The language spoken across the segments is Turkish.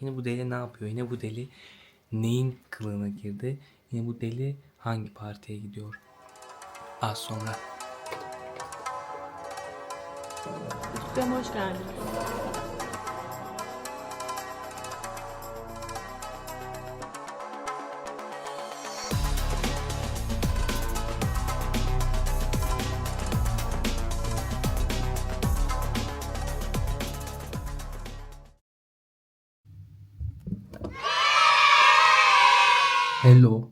Yine bu deli ne yapıyor? Yine bu deli neyin kılığına girdi? Yine bu deli hangi partiye gidiyor? Az sonra. Instagram'a hoş geldiniz. Hello.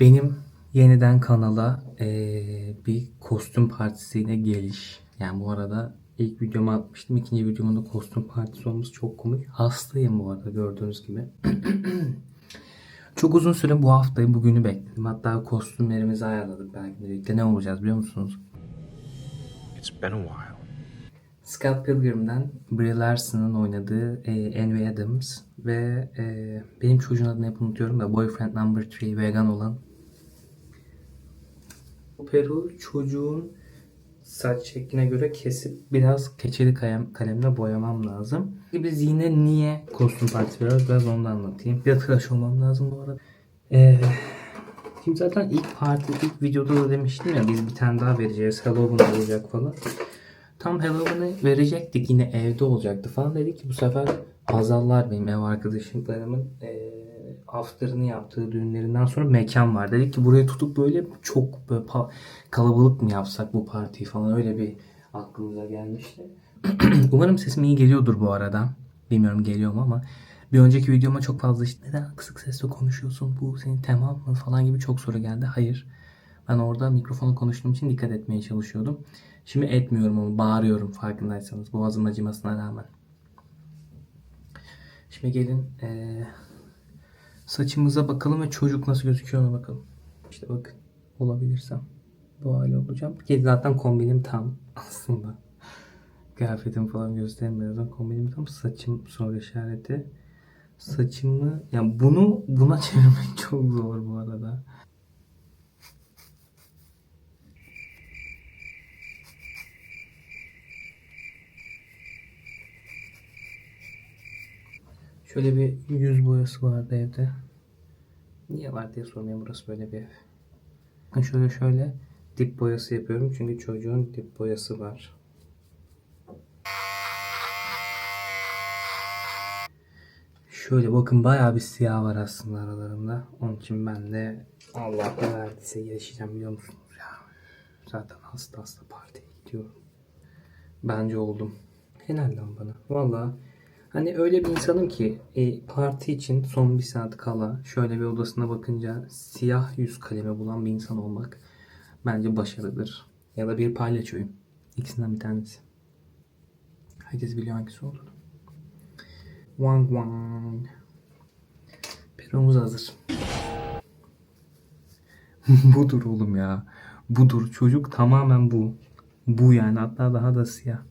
Benim yeniden kanala eee, bir kostüm partisiyle geliş. Yani bu arada ilk videomu atmıştım. İkinci videomun da kostüm partisi olması çok komik. Hastayım bu arada gördüğünüz gibi. çok uzun süre bu haftayı bugünü bekledim. Hatta kostümlerimizi ayarladık belki de. Ne olacağız biliyor musunuz? It's been a while. Scott Pilgrim'den Brie Larson'ın oynadığı e, Envy Adams ve e, benim çocuğun adını hep unutuyorum da Boyfriend Number 3 vegan olan peru çocuğun saç şekline göre kesip biraz keçeli kalem, kalemle boyamam lazım. Biz yine niye kostüm partisi biraz biraz onu da anlatayım. Bir tıraş olmam lazım bu arada. Ee, Şimdi zaten ilk parti, ilk videoda da demiştim ya biz bir tane daha vereceğiz. Halloween olacak falan. Tam Halloween'ı verecektik yine evde olacaktı falan. Dedik ki bu sefer Hazallar benim ev arkadaşlarımın eee after'ını yaptığı düğünlerinden sonra mekan var. Dedik ki burayı tutup böyle çok böyle kalabalık mı yapsak bu partiyi falan öyle bir aklımıza gelmişti. Umarım sesim iyi geliyordur bu arada. Bilmiyorum geliyor mu ama bir önceki videoma çok fazla işte neden kısık sesle konuşuyorsun bu senin teman mı falan gibi çok soru geldi. Hayır. Ben orada mikrofonu konuştuğum için dikkat etmeye çalışıyordum. Şimdi etmiyorum ama bağırıyorum farkındaysanız boğazım acımasına rağmen. Şimdi gelin eee, saçımıza bakalım ve çocuk nasıl gözüküyor ona bakalım. İşte bakın olabilirsem hale olacağım. Ki zaten kombinim tam aslında. Kıyafetim falan göstereyim birazdan. Kombinim tam saçım soru işareti. Saçımı yani bunu buna çevirmek çok zor bu arada. Şöyle bir yüz boyası vardı evde. Niye var diye sormayın burası böyle bir ev. Şöyle şöyle dip boyası yapıyorum çünkü çocuğun dip boyası var. Şöyle bakın bayağı bir siyah var aslında aralarında. Onun için ben de Allah ne verdiyse yaşayacağım biliyor musunuz ya. Zaten hasta hasta partiye gidiyorum. Bence oldum. Helal lan bana. Valla hani öyle bir insanım ki e, parti için son bir saat kala şöyle bir odasına bakınca siyah yüz kalemi bulan bir insan olmak bence başarıdır. Ya da bir palyaçoyum. İkisinden bir tanesi. Herkes biliyor hangisi olduğunu. Wang wang. Peromuz hazır. Budur oğlum ya. Budur. Çocuk tamamen bu. Bu yani. Hatta daha da siyah.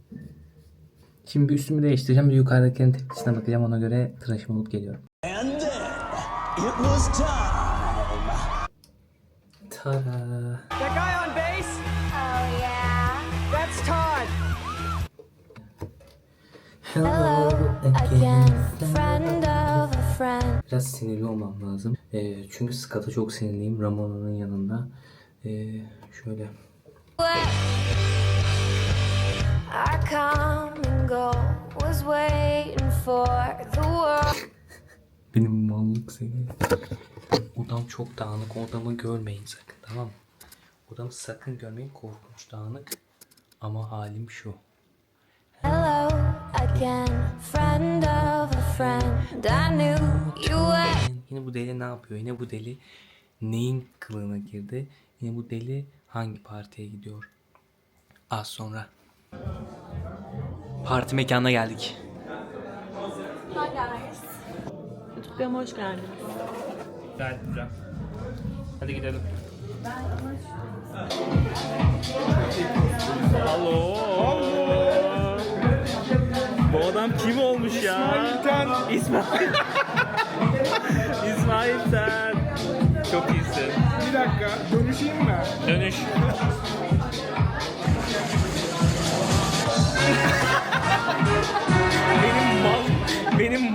Şimdi bir üstümü değiştireceğim. Bir yukarıdakilerin tepkisine bakacağım. Ona göre tıraşım olup geliyorum. And then it was time. Tada. That guy on base? Oh yeah. That's Todd. Hello Again, friend of a friend. Biraz sinirli olmam lazım. Ee, çünkü Scott'a çok sinirliyim. Ramona'nın yanında. Ee, şöyle. Our common Benim mallık seviyem. Odam çok dağınık. Odamı görmeyin sakın tamam mı? Odamı sakın görmeyin. Korkunç dağınık. Ama halim şu. Hello again, friend of a friend. I knew you were. Yine bu deli ne yapıyor? Yine bu deli neyin kılığına girdi? Yine bu deli hangi partiye gidiyor? Az sonra. Parti mekanına geldik. Instagram'a hoş geldiniz. Gayet güzel. Hadi gidelim. Alo. Bu adam kim olmuş ya? İsmail Ten. İsmail. İsmail Ten. Çok iyisin. Bir dakika dönüşeyim mi? Dönüş.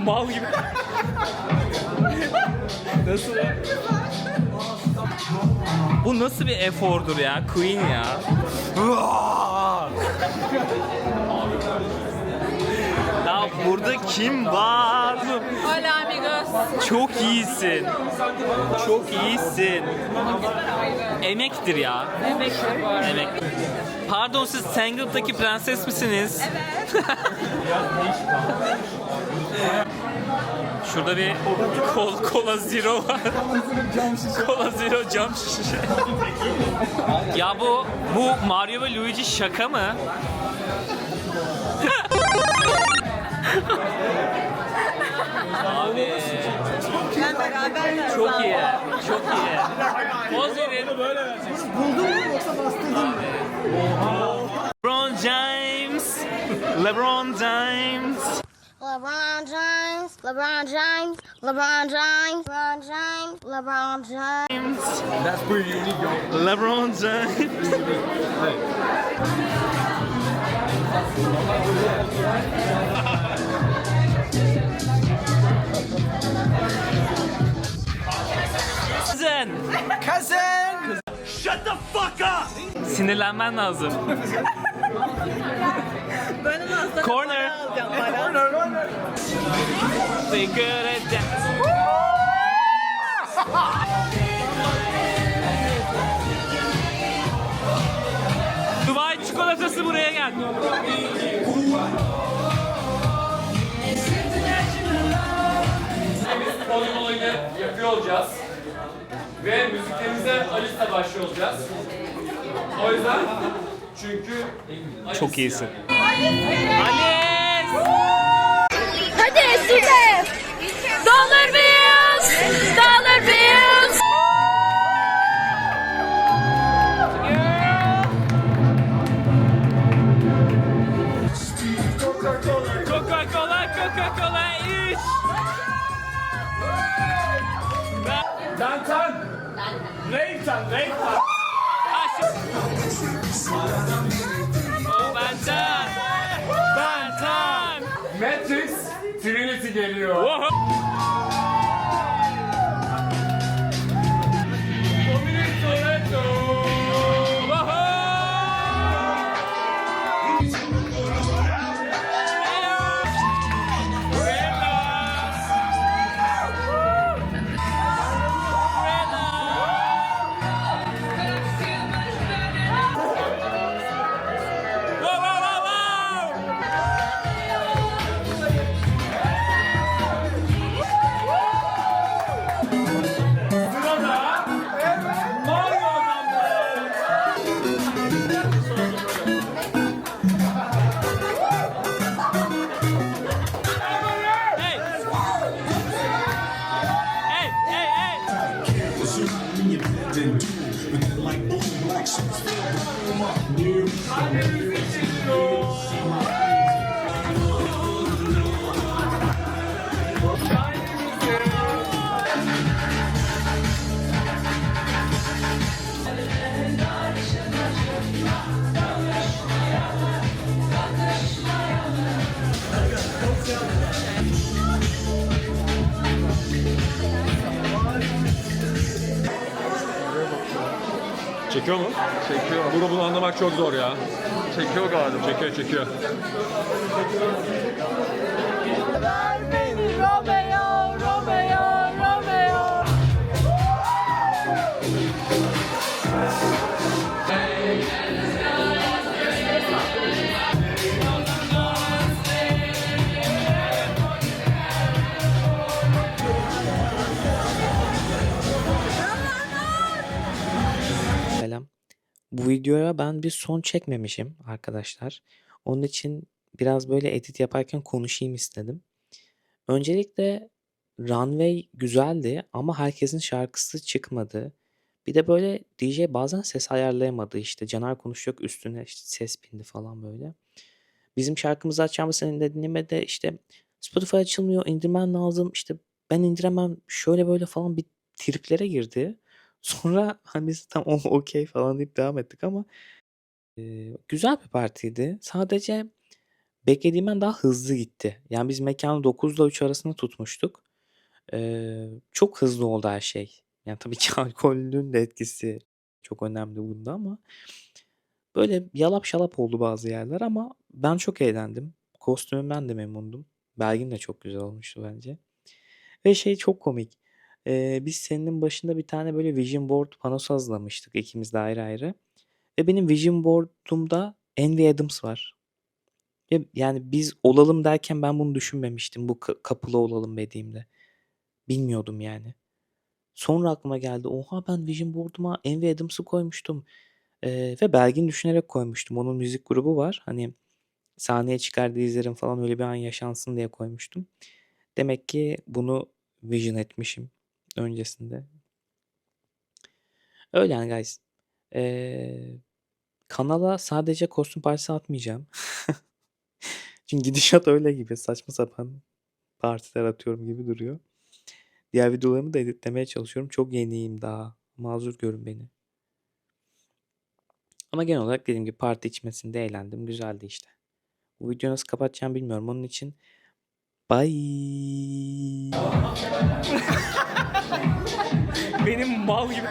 Mal gibi Nasıl? Bu nasıl bir efordur ya? Queen ya. ya burada kim var? Hola amigos. Çok iyisin. Çok iyisin. Emektir ya. Emektir. Emek. Pardon siz Tangled'daki prenses misiniz? Evet. Şurada bir kol, kola zero var. kola zero cam şişe. ya bu bu Mario ve Luigi şaka mı? Abi. Çok iyi. Çok iyi. Poz verin. Buldun mu yoksa bastırdın mı? LeBron James. LeBron James. LeBron James, LeBron James, LeBron James, LeBron James, LeBron James. LeBron James. Cousin. Cousin! Sinirlenmen lazım. Corner. Figure it out. Dubai çikolatası buraya gel. Biz olayını yapıyor olacağız. Ve müziklerimize Alice'le başlıyor olacağız. O yüzden çünkü Çok iyisin. Alice! Hadi süper. Dollar bills, Matrix Trinity geliyor. Çekiyor mu? Çekiyor. Bunu bunu anlamak çok zor ya. Çekiyor galiba. Çekiyor çekiyor. Romeo, Romeo, Bu videoya ben bir son çekmemişim arkadaşlar. Onun için biraz böyle edit yaparken konuşayım istedim. Öncelikle Runway güzeldi ama herkesin şarkısı çıkmadı. Bir de böyle DJ bazen ses ayarlayamadı işte. Caner konuşacak üstüne işte ses bindi falan böyle. Bizim şarkımızı açacağımız senin de işte Spotify açılmıyor indirmen lazım işte ben indiremem şöyle böyle falan bir triplere girdi. Sonra hani biz tam o okey falan deyip devam ettik ama eee, güzel bir partiydi. Sadece beklediğimden daha hızlı gitti. Yani biz mekanı 9 ile 3 arasında tutmuştuk. Eee, çok hızlı oldu her şey. Yani tabii ki alkolün de etkisi çok önemli bunda ama böyle yalap şalap oldu bazı yerler ama ben çok eğlendim. Kostümümden de memnundum. Belgin de çok güzel olmuştu bence. Ve şey çok komik. Eee, biz senin başında bir tane böyle vision board panosu hazırlamıştık ikimiz de ayrı ayrı. Ve benim vision board'umda Envy Adams var. Ve yani biz olalım derken ben bunu düşünmemiştim bu ka- olalım dediğimde. Bilmiyordum yani. Sonra aklıma geldi. Oha ben vision board'uma Envy Adams'ı koymuştum. Eee, ve Belgin düşünerek koymuştum. Onun müzik grubu var. Hani sahneye çıkardığı izlerim falan öyle bir an yaşansın diye koymuştum. Demek ki bunu vision etmişim öncesinde. Öyle yani guys. Eee, kanala sadece kostüm partisi atmayacağım. Çünkü gidişat öyle gibi saçma sapan partiler atıyorum gibi duruyor. Diğer videolarımı da editlemeye çalışıyorum. Çok yeniyim daha. Mazur görün beni. Ama genel olarak dediğim gibi parti içmesinde eğlendim. Güzeldi işte. Bu videoyu nasıl kapatacağım bilmiyorum. Onun için bye. Benim mal gibi